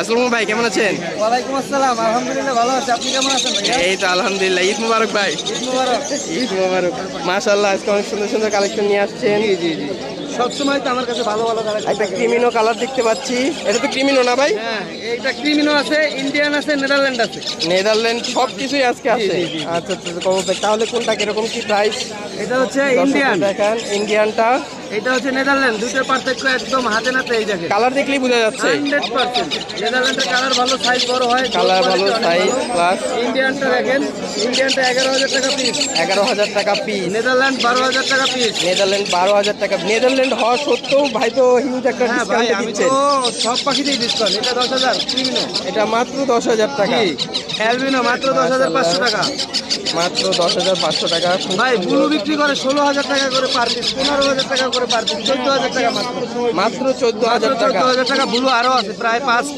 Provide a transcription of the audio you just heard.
আসসালামু ভাই কেমন আছেন? ওয়ালাইকুম আসসালাম আলহামদুলিল্লাহ ভালো আছে। আপনি কেমন আছেন এই তো আলহামদুলিল্লাহ ঈদ মুবারক ভাই। ঈদ মুবারক। ঈদ মুবারক। মাশাআল্লাহ আজকে অনেক সুন্দর সুন্দর কালেকশন নিয়ে আসছেন। জি জি জি। সবসময় তো আমার কাছে ভালো ভালো কালেকশন একটা ক্রিমিনো কালার দেখতে পাচ্ছি। এটা তো ক্রিমিনো না ভাই? হ্যাঁ এইটা ক্রিমিনো আছে ইন্ডিয়ান আছে নেদারল্যান্ড আছে। নেদারল্যান্ড সব কিছুই আজকে আছে। আচ্ছা আচ্ছা আচ্ছা, তাহলে কোনটা কীরকম কি প্রাইস এটা হচ্ছে ইন্ডিয়ান দেখান ইন্ডিয়ানটা এটা হচ্ছে নেদারল্যান্ড দুটোর পার্থক্য একদম হাতে নাতে এই দেখেন কালার দেখলেই বোঝা যাচ্ছে। Hundred percent. নেদারল্যান্ডের কালার ভালো সাইজ বড় হয় কালার ভালো সাইজ প্লাস ইন্ডিয়ানটা দেখেন ইন্ডিয়ানটা এগারো হাজার টাকা পিস এগারো হাজার টাকা পিস নেদারল্যান্ড বারো হাজার টাকা পিস নেদারল্যান্ড বারো হাজার টাকা নেদারল্যান্ড হওয়া সত্ত্বেও ভাই তো হিউজ একটা হ্যাঁ ডিসকাউন্ট আমি দিচ্ছেন। সব পাখিতেই ডিসকাউন্ট এটা দশ হাজার। ক্রিমিনো এটা মাত্র দশ হাজার টাকা। জি। অ্যালবিনো মাত্র দশ হাজার পাঁচশো টাকা। মাত্র দশ হাজার পাঁচশো টাকা। ভাই ব্লু বিক্রি করে ষোলো হাজার টাকা করে পার পিস পনেরো হাজার টাকা করে পার পিস চোদ্দ হাজার টাকা মাত্র। মাত্র চোদ্দ হাজার চোদ্দ হাজার টাকা ব্লু আরও আছে প্রায় পাঁচ পিস